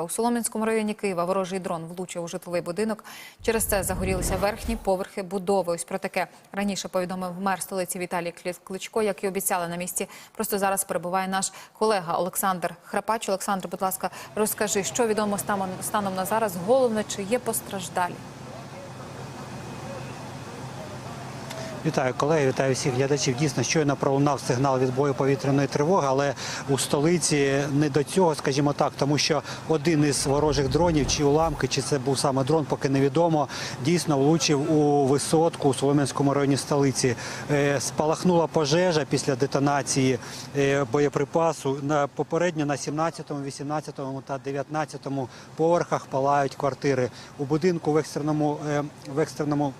У Солом'янському районі Києва ворожий дрон влучив у житловий будинок. Через це загорілися верхні поверхи будови. Ось про таке раніше повідомив мер столиці Віталій Кличко, як і обіцяли на місці. Просто зараз перебуває наш колега Олександр Храпач. Олександр, будь ласка, розкажи, що відомо станом на зараз. Головне, чи є постраждалі? Вітаю колеги, вітаю всіх глядачів. Дійсно, щойно пролунав сигнал відбою повітряної тривоги, але у столиці не до цього, скажімо так, тому що один із ворожих дронів, чи уламки, чи це був саме дрон, поки невідомо, дійсно влучив у висотку у Солом'янському районі столиці. Е, Спалахнула пожежа після детонації е, боєприпасу. На попередньо на 17, 18 та 19 поверхах палають квартири. У будинку в екстреному е, в екстреному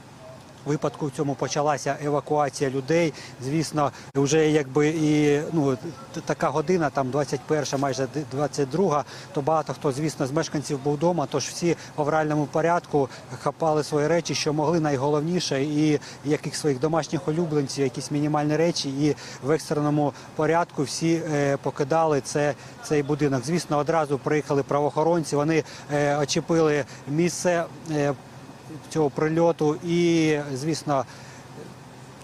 випадку в цьому почалася евакуація людей. Звісно, вже якби і ну така година, там 21, майже д- 22, то багато хто, звісно, з мешканців був вдома. Тож всі в авральному порядку хапали свої речі, що могли найголовніше, і яких своїх домашніх улюбленців, якісь мінімальні речі, і в екстреному порядку всі е, покидали це, цей будинок. Звісно, одразу приїхали правоохоронці. Вони е, очепили місце. Е, цього прильоту. І, звісно,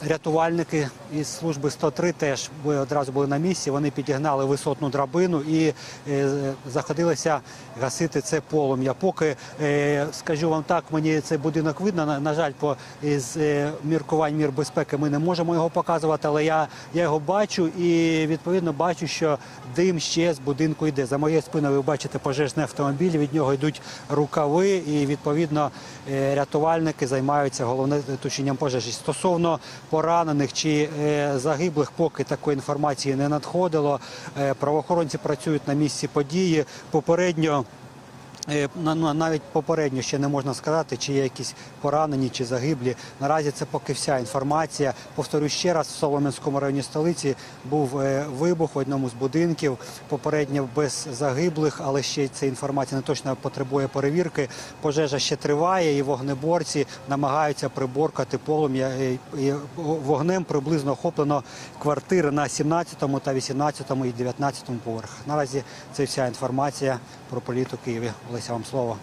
рятувальники із служби 103 теж одразу були на місці. Вони підігнали висотну драбину і е, заходилися гасити це полум'я. Поки е, скажу вам так, мені цей будинок видно. На, жаль, по із е, міркувань мір безпеки ми не можемо його показувати, але я, я його бачу і відповідно бачу, що дим ще з будинку йде. За моєю спиною ви бачите пожежний автомобіль. Від нього йдуть рукави, і відповідно рятувальники займаються головне тушінням пожежі. Стосовно поранених чи е, загиблих, поки такої інформації не надходило. Е, Правоохоронці працюють на місці події. Попередньо. Е, на- Навіть попередньо ще не можна сказати, чи є якісь поранені чи загиблі. Наразі це поки вся інформація. Повторюю ще раз, в Солом'янському районі столиці був е, вибух в одному з будинків. Попередньо без загиблих, але ще ця інформація не точно потребує перевірки. Пожежа ще триває, і вогнеборці намагаються приборкати полум'я. Е, Вогнем приблизно охоплено квартири на 17 та 18 і 19 поверхах. Наразі це вся інформація про політ у Києві. Вам слово.